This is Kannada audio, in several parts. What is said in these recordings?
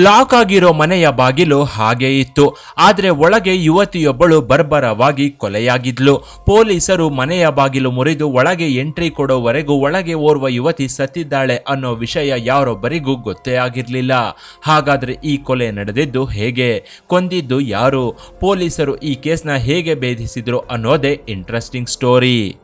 ಲಾಕ್ ಆಗಿರೋ ಮನೆಯ ಬಾಗಿಲು ಹಾಗೆ ಇತ್ತು. ಆದ್ರೆ ಒಳಗೆ ಯುವತಿಯೊಬ್ಬಳು ಬರ್ಬರವಾಗಿ ಕೊಲೆಯಾಗಿದ್ಲು. ಪೊಲೀಸರು ಮನೆಯ ಬಾಗಿಲು ಮುರಿದು ಒಳಗೆ ಎಂಟ್ರಿ ಕೊಡೋವರೆಗೂ ಒಳಗೆ ಓರ್ವ ಯುವತಿ ಸತ್ತಿದ್ದಾಳೆ ಅನ್ನೋ ವಿಷಯ ಯಾರೊಬ್ಬರಿಗೂ ಗೊತ್ತೇ ಆಗಿರ್ಲಿಲ್ಲ. ಹಾಗಾದ್ರೆ ಈ ಕೊಲೆ ನಡೆದಿದ್ದು ಹೇಗೆ? ಕೊಂದಿದ್ದು ಯಾರು? ಪೊಲೀಸರು ಈ ಕೇಸ್ನ ಹೇಗೆ ಭೇದಿಸಿದ್ರು ಅನ್ನೋದೇ ಇಂಟ್ರೆಸ್ಟಿಂಗ್ ಸ್ಟೋರಿ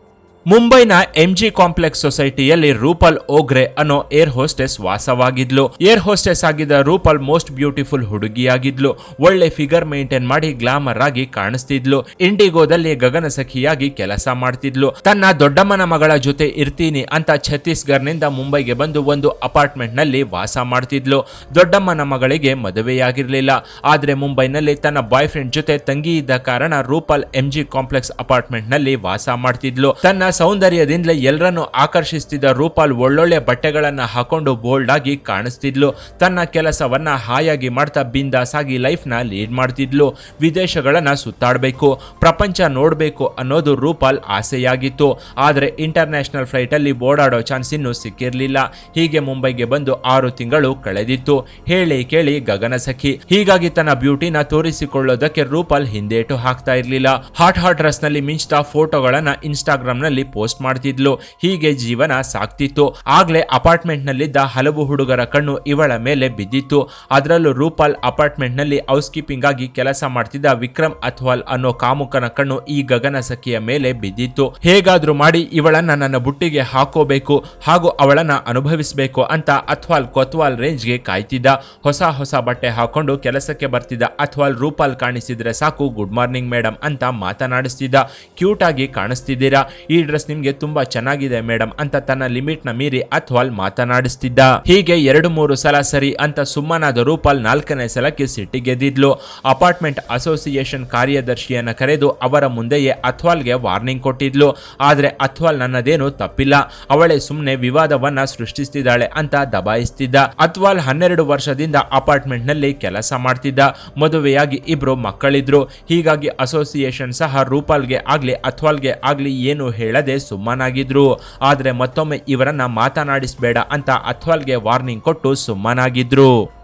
ಮುಂಬೈನ ಎಂಜಿ ಕಾಂಪ್ಲೆಕ್ಸ್ ಸೊಸೈಟಿಯಲ್ಲಿ ರೂಪಲ್ ಓಗ್ರೆ ಅನ್ನೋ ಏರ್ ಹೋಸ್ಟೆಸ್ ವಾಸವಾಗಿದ್ಲು. ಏರ್ ಹೋಸ್ಟೆಸ್ ಆಗಿದ್ದ ರೂಪಲ್ ಮೋಸ್ಟ್ ಬ್ಯೂಟಿಫುಲ್ ಹುಡುಗಿಯಾಗಿದ್ಲು. ಒಳ್ಳೆ ಫಿಗರ್ ಮೇಂಟೈನ್ ಮಾಡಿ ಗ್ಲಾಮರ್ ಆಗಿ ಕಾಣಿಸ್ತಿದ್ಲು. ಇಂಡಿಗೋದಲ್ಲಿ ಗಗನಸಖಿಯಾಗಿ ಕೆಲಸ ಮಾಡ್ತಿದ್ಲು. ತನ್ನ ದೊಡ್ಡಮ್ಮನ ಮಗಳ ಜೊತೆ ಇರ್ತೀನಿ ಅಂತ ಛತ್ತೀಸ್ಗಢ್ನಿಂದ ಮುಂಬೈಗೆ ಬಂದು ಒಂದು ಅಪಾರ್ಟ್ಮೆಂಟ್ನಲ್ಲಿ ವಾಸ ಮಾಡ್ತಿದ್ಲು. ದೊಡ್ಡಮ್ಮನ ಮಗಳಿಗೆ ಮದುವೆಯಾಗಿರ್ಲಿಲ್ಲ. ಆದ್ರೆ ಮುಂಬೈನಲ್ಲಿ ತನ್ನ ಬಾಯ್ ಫ್ರೆಂಡ್ ಜೊತೆ ತಂಗಿ ಇದ್ದ ಕಾರಣ ರೂಪಲ್ ಎಂಜಿ ಕಾಂಪ್ಲೆಕ್ಸ್ ಅಪಾರ್ಟ್ಮೆಂಟ್ನಲ್ಲಿ ವಾಸ ಮಾಡ್ತಿದ್ಲು. ತನ್ನ ಸೌಂದರ್ಯದಿಂದಲೇ ಎಲ್ಲರನ್ನು ಆಕರ್ಷಿಸ್ತಿದ್ದ ರೂಪಾಲ್ ಒಳ್ಳೊಳ್ಳೆ ಬಟ್ಟೆಗಳನ್ನು ಹಾಕೊಂಡು ಬೋಲ್ಡ್ ಆಗಿ ಕಾಣಿಸ್ತಿದ್ಲು. ತನ್ನ ಕೆಲಸವನ್ನ ಹಾಯಾಗಿ ಮಾಡ್ತಾ ಬಿಂದಾಸ್ ಆಗಿ ಲೈಫ್ನ ಲೀಡ್ ಮಾಡ್ತಿದ್ಲು. ವಿದೇಶಗಳನ್ನ ಸುತ್ತಾಡಬೇಕು, ಪ್ರಪಂಚ ನೋಡಬೇಕು ಅನ್ನೋದು ರೂಪಾಲ್ ಆಸೆಯಾಗಿತ್ತು. ಆದರೆ ಇಂಟರ್ನ್ಯಾಷನಲ್ ಫ್ಲೈಟ್ ಅಲ್ಲಿ ಓಡಾಡೋ ಚಾನ್ಸ್ ಇನ್ನೂ ಸಿಕ್ಕಿರಲಿಲ್ಲ. ಹೀಗೆ ಮುಂಬೈಗೆ ಬಂದು ಆರು ತಿಂಗಳು ಕಳೆದಿತ್ತು. ಹೇಳಿ ಕೇಳಿ ಗಗನ ಸಖಿ. ಹೀಗಾಗಿ ತನ್ನ ಬ್ಯೂಟಿನ ತೋರಿಸಿಕೊಳ್ಳೋದಕ್ಕೆ ರೂಪಾಲ್ ಹಿಂದೇಟು ಹಾಕ್ತಾ ಇರಲಿಲ್ಲ. ಹಾಟ್ ಹಾಟ್ ಡ್ರೆಸ್ನಲ್ಲಿ ಮಿಂಚ್ತಾ ಫೋಟೋಗಳನ್ನ ಇನ್ಸ್ಟಾಗ್ರಾಮ್ನಲ್ಲಿ ಪೋಸ್ಟ್ ಮಾಡ್ತಿದ್ಲು. ಹೀಗೆ ಜೀವನ ಸಾಕ್ತಿತ್ತು ಆಗ್ಲೇ ಅಪಾರ್ಟ್ಮೆಂಟ್ ನಲ್ಲಿದ್ದ ಹಲವು ಹುಡುಗರ ಕಣ್ಣು ಇವಳ ಮೇಲೆ ಬಿದ್ದಿತ್ತು. ಅದರಲ್ಲೂ ರೂಪಾಲ್ ಅಪಾರ್ಟ್ಮೆಂಟ್ನಲ್ಲಿ ಹೌಸ್ ಕೀಪಿಂಗ್ ಆಗಿ ಕೆಲಸ ಮಾಡ್ತಿದ್ದ ವಿಕ್ರಮ್ ಅಥ್ವಾಲ್ ಅನ್ನೋ ಕಾಮುಕನ ಕಣ್ಣು ಈ ಗಗನ ಸಖಿಯ ಮೇಲೆ ಬಿದ್ದಿತ್ತು. ಹೇಗಾದ್ರೂ ಮಾಡಿ ಇವಳನ್ನ ನನ್ನ ಬುಟ್ಟಿಗೆ ಹಾಕೋಬೇಕು ಹಾಗೂ ಅವಳನ್ನ ಅನುಭವಿಸಬೇಕು ಅಂತ ಅಥ್ವಾಲ್ ಕೊತ್ವಾಲ್ ರೇಂಜ್ಗೆ ಕಾಯ್ತಿದ್ದ. ಹೊಸ ಹೊಸ ಬಟ್ಟೆ ಹಾಕೊಂಡು ಕೆಲಸಕ್ಕೆ ಬರ್ತಿದ್ದ ಅಥ್ವಾಲ್ ರೂಪಾಲ್ ಕಾಣಿಸಿದ್ರೆ ಸಾಕು ಗುಡ್ ಮಾರ್ನಿಂಗ್ ಮೇಡಮ್ ಅಂತ ಮಾತನಾಡಿಸ್ತಿದ್ದ. ಕ್ಯೂಟ್ ಆಗಿ ಕಾಣಿಸ್ತಿದ್ದೀರಾ? ಈ ಡ್ರೆಸ್ ನಿಮ್ಗೆ ತುಂಬಾ ಚೆನ್ನಾಗಿದೆ ಮೇಡಮ್ ಅಂತ ತನ್ನ ಲಿಮಿಟ್ನ ಮೀರಿ ಅಥ್ವಾಲ್ ಮಾತನಾಡಿಸ್ತಿದ್ದ. ಹೀಗೆ ಎರಡು ಮೂರು ಸಲ ಸರಿ ಅಂತ ಸುಮ್ಮನಾದ ರೂಪಾಲ್ ನಾಲ್ಕನೇ ಸಲಕ್ಕೆ ಸಿಟ್ಟಿಗೆದ್ದಿದ್ಲು ಅಪಾರ್ಟ್ಮೆಂಟ್ ಅಸೋಸಿಯೇಷನ್ ಕಾರ್ಯದರ್ಶಿಯನ್ನ ಕರೆದು ಅವರ ಮುಂದೆಯೇ ಅಥ್ವಾಲ್ಗೆ ವಾರ್ನಿಂಗ್ ಕೊಟ್ಟಿದ್ಲು. ಆದ್ರೆ ಅಥ್ವಾಲ್ ನನ್ನದೇನು ತಪ್ಪಿಲ್ಲ. ಅವಳೇ ಸುಮ್ಮನೆ ವಿವಾದವನ್ನ ಸೃಷ್ಟಿಸ್ತಿದ್ದಾಳೆ ಅಂತ ದಬಾಯಿಸ್ತಿದ್ದ. ಅಥ್ವಾಲ್ ಹನ್ನೆರಡು ವರ್ಷದಿಂದ ಅಪಾರ್ಟ್ಮೆಂಟ್ನಲ್ಲಿ ಕೆಲಸ ಮಾಡ್ತಿದ್ದ. ಮದುವೆಯಾಗಿ ಇಬ್ರು ಮಕ್ಕಳಿದ್ರು. ಹೀಗಾಗಿ ಅಸೋಸಿಯೇಷನ್ ಸಹ ರೂಪಾಲ್ಗೆ ಆಗ್ಲಿ ಅಥ್ವಾಲ್ಗೆ ಆಗ್ಲಿ ಏನು ಹೇಳದೆ ಸುಮ್ಮನಾಗಿದ್ರು. ಆದರೆ ಮತ್ತೊಮ್ಮೆ ಇವರನ್ನ ಮಾತನಾಡಿಸಬೇಡ ಅಂತ ಅಥ್ವಾಲ್ಗೆ ವಾರ್ನಿಂಗ್ ಕೊಟ್ಟು ಸುಮ್ಮನಾಗಿದ್ರು.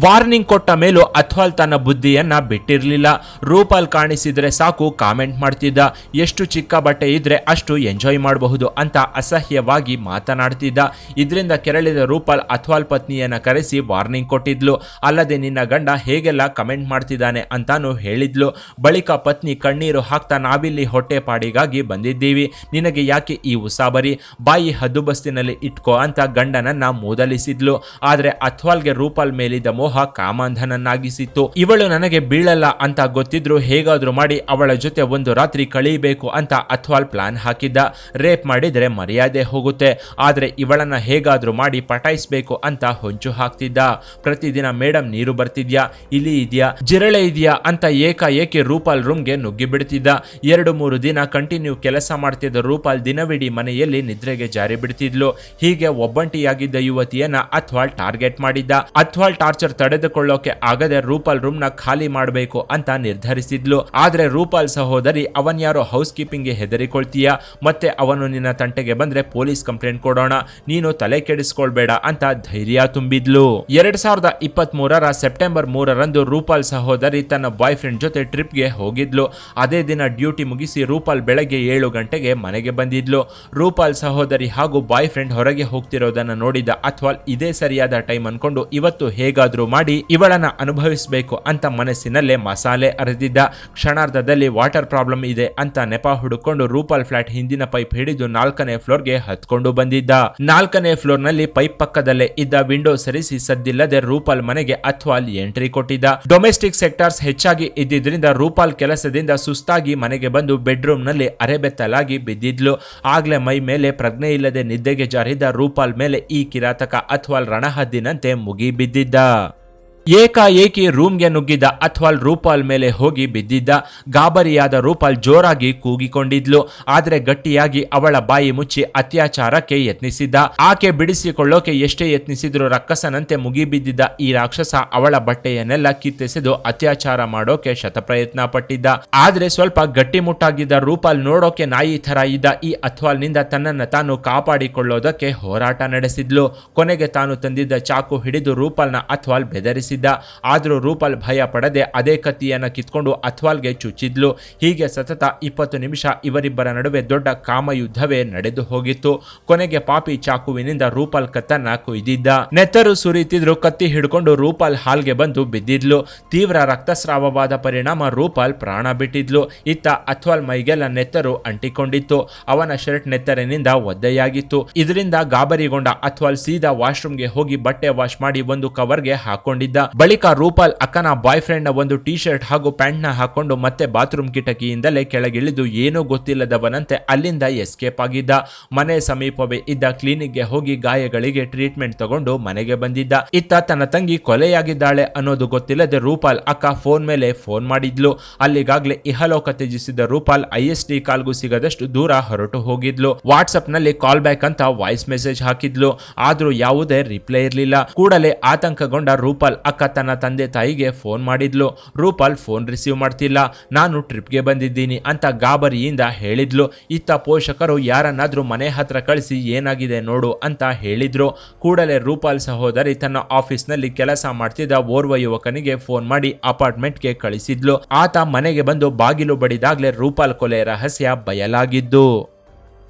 ವಾರ್ನಿಂಗ್ ಕೊಟ್ಟ ಮೇಲೂ ಅಥ್ವಾಲ್ ತನ್ನ ಬುದ್ಧಿಯನ್ನ ಬಿಟ್ಟಿರಲಿಲ್ಲ. ರೂಪಾಲ್ ಕಾಣಿಸಿದ್ರೆ ಸಾಕು, ಕಾಮೆಂಟ್ ಮಾಡ್ತಿದ್ದ. ಎಷ್ಟು ಚಿಕ್ಕ ಬಟ್ಟೆ ಇದ್ರೆ ಅಷ್ಟು ಎಂಜಾಯ್ ಮಾಡಬಹುದು ಅಂತ ಅಸಹ್ಯವಾಗಿ ಮಾತನಾಡ್ತಿದ್ದ. ಇದರಿಂದ ಕೆರಳಿದ ರೂಪಾಲ್ ಅಥ್ವಾಲ್ ಪತ್ನಿಯನ್ನ ಕರೆಸಿ ವಾರ್ನಿಂಗ್ ಕೊಟ್ಟಿದ್ಲು. ಅಲ್ಲದೆ ನಿನ್ನ ಗಂಡ ಹೇಗೆಲ್ಲ ಕಮೆಂಟ್ ಮಾಡ್ತಿದ್ದಾನೆ ಅಂತಾನು ಹೇಳಿದ್ಲು. ಬಳಿಕ ಪತ್ನಿ ಕಣ್ಣೀರು ಹಾಕ್ತಾ ನಾವಿಲ್ಲಿ ಹೊಟ್ಟೆಪಾಡಿಗಾಗಿ ಬಂದಿದ್ದೀವಿ. ನಿನಗೆ ಯಾಕೆ ಈ ಉಸಾಬರಿ? ಬಾಯಿ ಹದ್ದುಬಸ್ತಿನಲ್ಲಿ ಇಟ್ಕೋ ಅಂತ ಗಂಡನನ್ನ ಮೂದಲಿಸಿದ್ಲು. ಆದರೆ ಅಥ್ವಾಲ್ಗೆ ರೂಪಾಲ್ ಮೇಲಿದ್ದ ಕಾಮಾಂಧನನ್ನಾಗಿಸಿತ್ತು. ಇವಳು ನನಗೆ ಬೀಳಲ್ಲ ಅಂತ ಗೊತ್ತಿದ್ರು ಹೇಗಾದ್ರೂ ಮಾಡಿ ಅವಳ ಜೊತೆ ಒಂದು ರಾತ್ರಿ ಕಳೀಬೇಕು ಅಂತ ಅಥ್ವಾಲ್ ಪ್ಲಾನ್ ಹಾಕಿದ್ದ. ರೇಪ್ ಮಾಡಿದ್ರೆ ಮರ್ಯಾದೆ ಹೋಗುತ್ತೆ. ಆದ್ರೆ ಇವಳನ್ನ ಹೇಗಾದ್ರೂ ಮಾಡಿ ಪಟಾಯಿಸ್ಬೇಕು ಅಂತ ಹೊಂಚು ಹಾಕ್ತಿದ್ದ. ಪ್ರತಿದಿನ ಮೇಡಮ್ ನೀರು ಬರ್ತಿದ್ಯಾ? ಇಲಿ ಇದೆಯಾ? ಜಿರಳೆ ಇದೆಯಾ? ಅಂತ ಏಕಾಏಕಿ ರೂಪಾಲ್ ರೂಮ್ಗೆ ನುಗ್ಗಿ ಬಿಡ್ತಿದ್ದ ಎರಡು ಮೂರು ದಿನ ಕಂಟಿನ್ಯೂ ಕೆಲಸ ಮಾಡ್ತಿದ್ದ ರೂಪಾಲ್ ದಿನವಿಡೀ ಮನೆಯಲ್ಲಿ ನಿದ್ರೆಗೆ ಜಾರಿ ಬಿಡ್ತಿದ್ಲು ಹೀಗೆ ಒಬ್ಬಂಟಿಯಾಗಿದ್ದ ಯುವತಿಯನ್ನ ಅಥ್ವಾಲ್ ಟಾರ್ಗೆಟ್ ಮಾಡಿದ್ದ. ಅಥ್ವಾಲ್ ಟಾರ್ಚರ್ ತಡೆದುಕೊಳ್ಳೋಕೆ ಆಗದೆ ರೂಪಾಲ್ ರೂಮ್ನ ಖಾಲಿ ಮಾಡಬೇಕು ಅಂತ ನಿರ್ಧರಿಸಿದ್ಲು. ಆದ್ರೆ ರೂಪಾಲ್ ಸಹೋದರಿ ಅವನ್ಯಾರೋ ಹೌಸ್ ಕೀಪಿಂಗ್ಗೆ ಹೆದರಿಕೊಳ್ತೀಯ? ಮತ್ತೆ ಅವನು ನಿನ್ನ ತಂಟೆಗೆ ಬಂದ್ರೆ ಪೊಲೀಸ್ ಕಂಪ್ಲೇಂಟ್ ಕೊಡೋಣ. ನೀನು ತಲೆ ಕೆಡಿಸ್ಕೊಳ್ಬೇಡ ಅಂತ ಧೈರ್ಯ ತುಂಬಿದ್ಲು. ಎರಡ್ ಸಾವಿರದ ಇಪ್ಪತ್ತ್ ಮೂರರ ಸೆಪ್ಟೆಂಬರ್ ಮೂರರಂದು ರೂಪಾಲ್ ಸಹೋದರಿ ತನ್ನ ಬಾಯ್ ಫ್ರೆಂಡ್ ಜೊತೆ ಟ್ರಿಪ್ಗೆ ಹೋಗಿದ್ಲು. ಅದೇ ದಿನ ಡ್ಯೂಟಿ ಮುಗಿಸಿ ರೂಪಾಲ್ ಬೆಳಗ್ಗೆ ಏಳು ಗಂಟೆಗೆ ಮನೆಗೆ ಬಂದಿದ್ಲು. ರೂಪಾಲ್ ಸಹೋದರಿ ಹಾಗೂ ಬಾಯ್ ಫ್ರೆಂಡ್ ಹೊರಗೆ ಹೋಗ್ತಿರೋದನ್ನ ನೋಡಿದ ಅಥ್ವಾಲ್, ಇದೇ ಸರಿಯಾದ ಟೈಮ್ ಅನ್ಕೊಂಡು ಇವತ್ತು ಹೇಗಾದ್ರೂ ಮಾಡಿ ಇವಳನ್ನ ಅನುಭವಿಸಬೇಕು ಅಂತ ಮನಸ್ಸಿನಲ್ಲೇ ಮಸಾಲೆ ಅರೆದಿದ್ದ. ಕ್ಷಣಾರ್ಧದಲ್ಲಿ ವಾಟರ್ ಪ್ರಾಬ್ಲಮ್ ಇದೆ ಅಂತ ನೆಪ ಹುಡುಕೊಂಡು ರೂಪಾಲ್ ಫ್ಲಾಟ್ ಹಿಂದಿನ ಪೈಪ್ ಹಿಡಿದು ನಾಲ್ಕನೇ ಫ್ಲೋರ್ಗೆ ಹತ್ಕೊಂಡು ಬಂದಿದ್ದ. ನಾಲ್ಕನೇ ಫ್ಲೋರ್ನಲ್ಲಿ ಪೈಪ್ ಪಕ್ಕದಲ್ಲೇ ಇದ್ದ ವಿಂಡೋ ಸರಿಸಿ ಸದ್ದಿಲ್ಲದೆ ರೂಪಾಲ್ ಮನೆಗೆ ಅಥ್ವಾಲ್ ಎಂಟ್ರಿ ಕೊಟ್ಟಿದ್ದ. ಡೊಮೆಸ್ಟಿಕ್ ಸೆಕ್ಟರ್ಸ್ ಹೆಚ್ಚಾಗಿ ಇದ್ದಿದ್ರಿಂದ ರೂಪಾಲ್ ಕೆಲಸದಿಂದ ಸುಸ್ತಾಗಿ ಮನೆಗೆ ಬಂದು ಬೆಡ್ರೂಮ್ನಲ್ಲಿ ಅರೆಬೆತ್ತಲಾಗಿ ಬಿದ್ದಿದ್ಲು. ಆಗ್ಲೇ ಮೈ ಮೇಲೆ ಪ್ರಜ್ಞೆ ಇಲ್ಲದೆ ನಿದ್ದೆಗೆ ಜಾರಿದ್ದ ರೂಪಾಲ್ ಮೇಲೆ ಈ ಕಿರಾತಕ ಅಥ್ವಾಲ್ ರಣಹದ್ದಿನಂತೆ ಮುಗಿ ಬಿದ್ದಿದ್ದ ಏಕಾಏಕಿ ರೂಮ್ಗೆ ನುಗ್ಗಿದ್ದ ಅಥ್ವಾಲ್ ರೂಪಾಲ್ ಮೇಲೆ ಹೋಗಿ ಬಿದ್ದಿದ್ದ ಗಾಬರಿಯಾದ ರೂಪಾಲ್ ಜೋರಾಗಿ ಕೂಗಿಕೊಂಡಿದ್ಲು. ಆದರೆ ಗಟ್ಟಿಯಾಗಿ ಅವಳ ಬಾಯಿ ಮುಚ್ಚಿ ಅತ್ಯಾಚಾರಕ್ಕೆ ಯತ್ನಿಸಿದ್ದ. ಆಕೆ ಬಿಡಿಸಿಕೊಳ್ಳೋಕೆ ಎಷ್ಟೇ ಯತ್ನಿಸಿದ್ರು ರಕ್ಕಸನಂತೆ ಮುಗಿಬಿದ್ದಿದ್ದ ಈ ರಾಕ್ಷಸ ಅವಳ ಬಟ್ಟೆಯನ್ನೆಲ್ಲ ಕಿತ್ತೆಸೆದು ಅತ್ಯಾಚಾರ ಮಾಡೋಕೆ ಶತಪ್ರಯತ್ನ ಪಟ್ಟಿದ್ದ ಆದ್ರೆ ಸ್ವಲ್ಪ ಗಟ್ಟಿಮುಟ್ಟಾಗಿದ್ದ ರೂಪಾಲ್ ನೋಡೋಕೆ ನಾಯಿ ತರ ಇದ್ದ ಈ ಅಥ್ವಾಲ್ನಿಂದ ತನ್ನನ್ನು ತಾನು ಕಾಪಾಡಿಕೊಳ್ಳೋದಕ್ಕೆ ಹೋರಾಟ ನಡೆಸಿದ್ಲು. ಕೊನೆಗೆ ತಾನು ತಂದಿದ್ದ ಚಾಕು ಹಿಡಿದು ರೂಪಾಲ್ನ ಅಥ್ವಾಲ್ ಬೆದರಿಸಿದ್ದ ಯತ್ನಿಸಿದ್ದ ಆದರೂ ರೂಪಾಲ್ ಭಯ ಪಡದೆ ಅದೇ ಕತ್ತಿಯನ್ನು ಕಿತ್ಕೊಂಡು ಅಥ್ವಾಲ್ಗೆ ಚುಚ್ಚಿದ್ಲು. ಹೀಗೆ ಸತತ ಇಪ್ಪತ್ತು ನಿಮಿಷ ಇವರಿಬ್ಬರ ನಡುವೆ ದೊಡ್ಡ ಕಾಮಯುದ್ಧವೇ ನಡೆದು ಹೋಗಿತ್ತು. ಕೊನೆಗೆ ಪಾಪಿ ಚಾಕುವಿನಿಂದ ರೂಪಾಲ್ ಕತ್ತನ್ನ ಕೊಯ್ದಿದ್ದ. ನೆತ್ತರು ಸುರಿತಿದ್ರು, ಕತ್ತಿ ಹಿಡ್ಕೊಂಡು ರೂಪಾಲ್ ಹಾಲ್ಗೆ ಬಂದು ಬಿದ್ದಿದ್ಲು. ತೀವ್ರ ರಕ್ತಸ್ರಾವವಾದ ಪರಿಣಾಮ ರೂಪಾಲ್ ಪ್ರಾಣ ಬಿಟ್ಟಿದ್ಲು. ಇತ್ತ ಅಥ್ವಾಲ್ ಮೈಗೆಲ್ಲ ನೆತ್ತರು ಅಂಟಿಕೊಂಡಿತ್ತು. ಅವನ ಶರ್ಟ್ ನೆತ್ತರಿನಿಂದ ಒದ್ದೆಯಾಗಿತ್ತು. ಇದರಿಂದ ಗಾಬರಿಗೊಂಡ ಅಥ್ವಾಲ್ ಸೀದಾ ವಾಶ್ರೂಮ್ಗೆ ಹೋಗಿ ಬಟ್ಟೆ ವಾಶ್ ಮಾಡಿ ಒಂದು ಕವರ್ಗೆ ಹಾಕೊಂಡಿದ್ದ. ಬಳಿಕ ರೂಪಾಲ್ ಅಕ್ಕನ ಬಾಯ್ ಫ್ರೆಂಡ್ ಒಂದು ಟೀ ಶರ್ಟ್ ಹಾಗೂ ಪ್ಯಾಂಟ್ನ ಹಾಕೊಂಡು ಮತ್ತೆ ಬಾತ್ರೂಮ್ ಕಿಟಕಿಯಿಂದಲೇ ಕೆಳಗಿಳಿದು ಏನೂ ಗೊತ್ತಿಲ್ಲದವನಂತೆ ಅಲ್ಲಿಂದ ಎಸ್ಕೇಪ್ ಆಗಿದ್ದ. ಮನೆ ಸಮೀಪವೇ ಇದ್ದ ಕ್ಲಿನಿಕ್ಗೆ ಹೋಗಿ ಗಾಯಗಳಿಗೆ ಟ್ರೀಟ್ಮೆಂಟ್ ತಗೊಂಡು ಮನೆಗೆ ಬಂದಿದ್ದ. ಇತ್ತ ತನ್ನ ತಂಗಿ ಕೊಲೆಯಾಗಿದ್ದಾಳೆ ಅನ್ನೋದು ಗೊತ್ತಿಲ್ಲದೆ ರೂಪಾಲ್ ಅಕ್ಕ ಫೋನ್ ಮೇಲೆ ಫೋನ್ ಮಾಡಿದ್ಲು. ಅಲ್ಲಿಗಾಗ್ಲೇ ಇಹಲೋಕ ತ್ಯಜಿಸಿದ ರೂಪಾಲ್ ಐ ಎಸ್ ಡಿ ಕಾಲ್ಗೂ ಸಿಗದಷ್ಟು ದೂರ ಹೊರಟು ಹೋಗಿದ್ಲು. ವಾಟ್ಸ್ಆಪ್ನಲ್ಲಿ ಕಾಲ್ ಬ್ಯಾಕ್ ಅಂತ ವಾಯ್ಸ್ ಮೆಸೇಜ್ ಹಾಕಿದ್ಲು. ಆದ್ರೂ ಯಾವುದೇ ರಿಪ್ಲೈ ಇರಲಿಲ್ಲ. ಕೂಡಲೇ ಆತಂಕಗೊಂಡ ರೂಪಾಲ್ ಅಕ್ಕ ತನ್ನ ತಂದೆ ತಾಯಿಗೆ ಫೋನ್ ಮಾಡಿದ್ಲು. ರೂಪಾಲ್ ಫೋನ್ ರಿಸೀವ್ ಮಾಡ್ತಿಲ್ಲ. ನಾನು ಟ್ರಿಪ್ಗೆ ಬಂದಿದ್ದೀನಿ ಅಂತ ಗಾಬರಿಯಿಂದ ಹೇಳಿದ್ಲು. ಇತ್ತ ಪೋಷಕರು ಯಾರನ್ನಾದರೂ ಮನೆ ಹತ್ರ ಕಳಿಸಿ ಏನಾಗಿದೆ ನೋಡು ಅಂತ ಹೇಳಿದ್ರು. ಕೂಡಲೇ ರೂಪಾಲ್ ಸಹೋದರಿ ತನ್ನ ಆಫೀಸ್ನಲ್ಲಿ ಕೆಲಸ ಮಾಡ್ತಿದ್ದ ಓರ್ವ ಯುವಕನಿಗೆ ಫೋನ್ ಮಾಡಿ ಅಪಾರ್ಟ್ಮೆಂಟ್ಗೆ ಕಳಿಸಿದ್ಲು. ಆತ ಮನೆಗೆ ಬಂದು ಬಾಗಿಲು ಬಡಿದಾಗ್ಲೇ ರೂಪಾಲ್ ಕೊಲೆ ರಹಸ್ಯ ಬಯಲಾಗಿದ್ದು.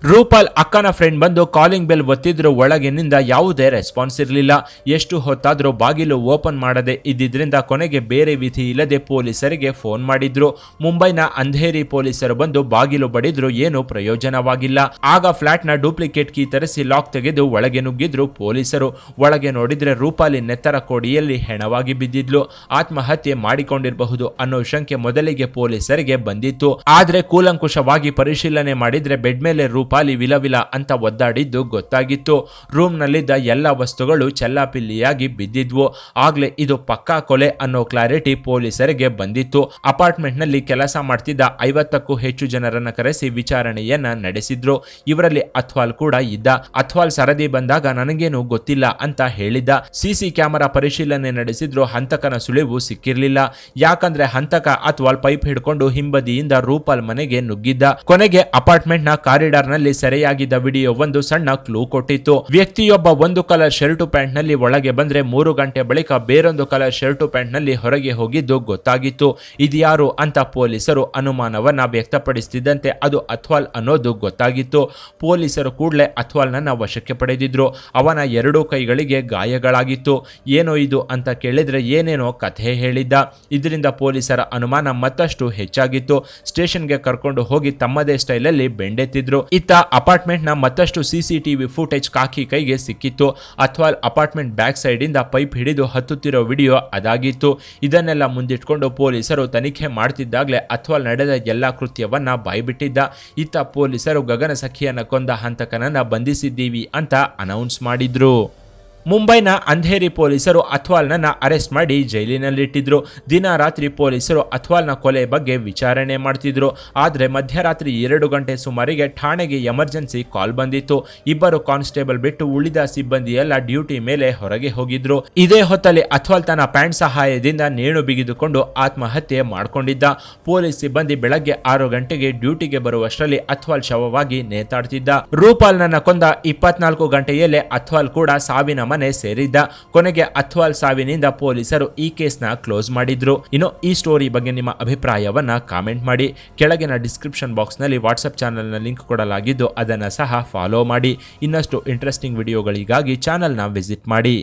ರೂಪಾಲ್ ಅಕ್ಕನ ಫ್ರೆಂಡ್ ಬಂದು ಕಾಲಿಂಗ್ ಬೆಲ್ ಒತ್ತಿದ್ರು, ಒಳಗಿನಿಂದ ಯಾವುದೇ ರೆಸ್ಪಾನ್ಸ್ ಇರಲಿಲ್ಲ. ಎಷ್ಟು ಹೊತ್ತಾದರೂ ಬಾಗಿಲು ಓಪನ್ ಮಾಡದೆ ಇದ್ದಿದ್ದರಿಂದ ಕೊನೆಗೆ ಬೇರೆ ವಿಧಿ ಇಲ್ಲದೆ ಪೊಲೀಸರಿಗೆ ಫೋನ್ ಮಾಡಿದ್ರು. ಮುಂಬೈನ ಅಂಧೇರಿ ಪೊಲೀಸರು ಬಂದು ಬಾಗಿಲು ಬಡಿದ್ರು, ಏನು ಪ್ರಯೋಜನವಾಗಿಲ್ಲ. ಆಗ ಫ್ಲಾಟ್ನ ಡೂಪ್ಲಿಕೇಟ್ ಕೀ ತರಿಸಿ ಲಾಕ್ ತೆಗೆದು ಒಳಗೆ ನುಗ್ಗಿದ್ರು ಪೊಲೀಸರು. ಒಳಗೆ ನೋಡಿದ್ರೆ ರೂಪಾಲಿ ನೆತ್ತರ ಕೋಡಿಯಲ್ಲಿ ಹೆಣವಾಗಿ ಬಿದ್ದಿದ್ಲು. ಆತ್ಮಹತ್ಯೆ ಮಾಡಿಕೊಂಡಿರಬಹುದು ಅನ್ನೋ ಶಂಕೆ ಮೊದಲಿಗೆ ಪೊಲೀಸರಿಗೆ ಬಂದಿತ್ತು. ಆದ್ರೆ ಕೂಲಂಕುಷವಾಗಿ ಪರಿಶೀಲನೆ ಮಾಡಿದ್ರೆ ಬೆಡ್ ಮೇಲೆ ರೂಪಾಲಿ ವಿಲವಿಲ ಅಂತ ಒದ್ದಾಡಿದ್ದು ಗೊತ್ತಾಗಿತ್ತು. ರೂಮ್ನಲ್ಲಿದ್ದ ಎಲ್ಲ ವಸ್ತುಗಳು ಚೆಲ್ಲಾಪಿಲ್ಲಿಯಾಗಿ ಬಿದ್ದಿದ್ವು. ಆಗ್ಲೇ ಇದು ಪಕ್ಕಾ ಕೊಲೆ ಅನ್ನೋ ಕ್ಲಾರಿಟಿ ಪೊಲೀಸರಿಗೆ ಬಂದಿತ್ತು. ಅಪಾರ್ಟ್ಮೆಂಟ್ನಲ್ಲಿ ಕೆಲಸ ಮಾಡ್ತಿದ್ದ ಐವತ್ತಕ್ಕೂ ಹೆಚ್ಚು ಜನರನ್ನ ಕರೆಸಿ ವಿಚಾರಣೆಯನ್ನ ನಡೆಸಿದ್ರು. ಇವರಲ್ಲಿ ಅಥ್ವಾಲ್ ಕೂಡ ಇದ್ದ. ಅಥ್ವಾಲ್ ಸರದಿ ಬಂದಾಗ ನನಗೇನು ಗೊತ್ತಿಲ್ಲ ಅಂತ ಹೇಳಿದ್ದ. ಸಿಸಿ ಕ್ಯಾಮೆರಾ ಪರಿಶೀಲನೆ ನಡೆಸಿದ್ರು ಹಂತಕನ ಸುಳಿವು ಸಿಕ್ಕಿರಲಿಲ್ಲ. ಯಾಕಂದ್ರೆ ಹಂತಕ ಅಥ್ವಾಲ್ ಪೈಪ್ ಹಿಡ್ಕೊಂಡು ಹಿಂಬದಿಯಿಂದ ರೂಪಾಲ್ ಮನೆಗೆ ನುಗ್ಗಿದ್ದ. ಕೊನೆಗೆ ಅಪಾರ್ಟ್ಮೆಂಟ್ನ ಕಾರಿಡಾರ್ ನಲ್ಲಿ ಸೆರೆಯಾಗಿದ್ದ ವಿಡಿಯೋ ಒಂದು ಸಣ್ಣ ಕ್ಲೂ ಕೊಟ್ಟಿತ್ತು. ವ್ಯಕ್ತಿಯೊಬ್ಬ ಒಂದು ಕಲರ್ ಶರ್ಟು ಪ್ಯಾಂಟ್ನಲ್ಲಿ ಒಳಗೆ ಬಂದ್ರೆ ಮೂರು ಗಂಟೆ ಬಳಿಕ ಬೇರೊಂದು ಕಲರ್ ಶರ್ಟು ಪ್ಯಾಂಟ್ನಲ್ಲಿ ಹೊರಗೆ ಹೋಗಿದ್ದು ಗೊತ್ತಾಗಿತ್ತು. ಇದ್ಯಾರು ಅಂತ ಪೊಲೀಸರು ಅನುಮಾನವನ್ನ ವ್ಯಕ್ತಪಡಿಸುತ್ತಿದ್ದಂತೆ ಅದು ಅಥ್ವಾಲ್ ಅನ್ನೋದು ಗೊತ್ತಾಗಿತ್ತು. ಪೊಲೀಸರು ಕೂಡಲೇ ಅಥ್ವಾಲ್ನನ್ನ ವಶಕ್ಕೆ ಪಡೆದಿದ್ರು. ಅವನ ಎರಡೂ ಕೈಗಳಿಗೆ ಗಾಯಗಳಾಗಿತ್ತು. ಏನೋ ಇದು ಅಂತ ಕೇಳಿದ್ರೆ ಏನೇನೋ ಕಥೆ ಹೇಳಿದ್ದ. ಇದರಿಂದ ಪೊಲೀಸರ ಅನುಮಾನ ಮತ್ತಷ್ಟು ಹೆಚ್ಚಾಗಿತ್ತು. ಸ್ಟೇಷನ್ಗೆ ಕರ್ಕೊಂಡು ಹೋಗಿ ತಮ್ಮದೇ ಸ್ಟೈಲಲ್ಲಿ ಬೆಂಡೆತ್ತಿದ್ರು. ಅಪಾರ್ಟ್ಮೆಂಟ್ನ ಮತ್ತಷ್ಟು ಸಿಸಿಟಿವಿ ಫುಟೇಜ್ ಕಾಕಿ ಕೈಗೆ ಸಿಕ್ಕಿತ್ತು. ಅಥ್ವಾಲ್ ಅಪಾರ್ಟ್ಮೆಂಟ್ ಬ್ಯಾಕ್ ಸೈಡ್ ಇಂದ ಪೈಪ್ ಹಿಡಿದು ಹತ್ತುತ್ತಿರೋ ವಿಡಿಯೋ ಅದಾಗಿತ್ತು. ಇದನ್ನೆಲ್ಲ ಮುಂದಿಟ್ಕೊಂಡು ಪೊಲೀಸರು ತನಿಖೆ ಮಾಡ್ತಿದ್ದಾಗಲೇ ಅಥ್ವಾಲ್ ನಡೆದ ಎಲ್ಲಾ ಕೃತ್ಯವನ್ನ ಬಾಯ್ಬಿಟ್ಟಿದ್ದ. ಇತ್ತ ಪೊಲೀಸರು ಗಗನ ಸಖಿಯನ್ನು ಕೊಂದ ಹಂತಕನನ್ನ ಬಂಧಿಸಿದ್ದೀವಿ ಅಂತ ಅನೌನ್ಸ್ ಮಾಡಿದ್ರು. ಮುಂಬೈನ ಅಂಧೇರಿ ಪೊಲೀಸರು ಅಥ್ವಾಲ್ನನ್ನ ಅರೆಸ್ಟ್ ಮಾಡಿ ಜೈಲಿನಲ್ಲಿಟ್ಟಿದ್ರು. ದಿನ ರಾತ್ರಿ ಪೊಲೀಸರು ಅಥ್ವಾಲ್ನ ಕೊಲೆ ಬಗ್ಗೆ ವಿಚಾರಣೆ ಮಾಡ್ತಿದ್ರು. ಆದರೆ ಮಧ್ಯರಾತ್ರಿ ಎರಡು ಗಂಟೆ ಸುಮಾರಿಗೆ ಠಾಣೆಗೆ ಎಮರ್ಜೆನ್ಸಿ ಕಾಲ್ ಬಂದಿತ್ತು. ಇಬ್ಬರು ಕಾನ್ಸ್ಟೇಬಲ್ ಬಿಟ್ಟು ಉಳಿದ ಸಿಬ್ಬಂದಿ ಎಲ್ಲ ಡ್ಯೂಟಿ ಮೇಲೆ ಹೊರಗೆ ಹೋಗಿದ್ರು. ಇದೇ ಹೊತ್ತಲ್ಲಿ ಅಥ್ವಾಲ್ ತನ್ನ ಪ್ಯಾಂಟ್ ಸಹಾಯದಿಂದ ನೇಣು ಬಿಗಿದುಕೊಂಡು ಆತ್ಮಹತ್ಯೆ ಮಾಡಿಕೊಂಡಿದ್ದ. ಪೊಲೀಸ್ ಸಿಬ್ಬಂದಿ ಬೆಳಗ್ಗೆ ಆರು ಗಂಟೆಗೆ ಡ್ಯೂಟಿಗೆ ಬರುವಷ್ಟರಲ್ಲಿ ಅಥ್ವಾಲ್ ಶವವಾಗಿ ನೇತಾಡ್ತಿದ್ದ. ರೂಪಾಲ್ನನ್ನ ಕೊಂದ ಇಪ್ಪತ್ನಾಲ್ಕು ಗಂಟೆಯಲ್ಲೇ ಅಥ್ವಾಲ್ ಕೂಡ ಸಾವಿನ ಮನೆ ಸೇರಿದ್ದ ಕೊನೆಗೆ ಅಥ್ವಾಲ್ ಸಾವಿನಿಂದ ಪೊಲೀಸರು ಈ ಕೇಸ್ನ ಕ್ಲೋಸ್ ಮಾಡಿದ್ರು. ಇನ್ನು ಈ ಸ್ಟೋರಿ ಬಗ್ಗೆ ನಿಮ್ಮ ಅಭಿಪ್ರಾಯವನ್ನ ಕಾಮೆಂಟ್ ಮಾಡಿ. ಕೆಳಗಿನ ಡಿಸ್ಕ್ರಿಪ್ಷನ್ ಬಾಕ್ಸ್ನಲ್ಲಿ ವಾಟ್ಸಪ್ ಚಾನಲ್ನ ಲಿಂಕ್ ಕೊಡಲಾಗಿದ್ದು ಅದನ್ನು ಸಹ ಫಾಲೋ ಮಾಡಿ. ಇನ್ನಷ್ಟು ಇಂಟ್ರೆಸ್ಟಿಂಗ್ ವಿಡಿಯೋಗಳಿಗಾಗಿ ಚಾನಲ್ನ ವಿಸಿಟ್ ಮಾಡಿ.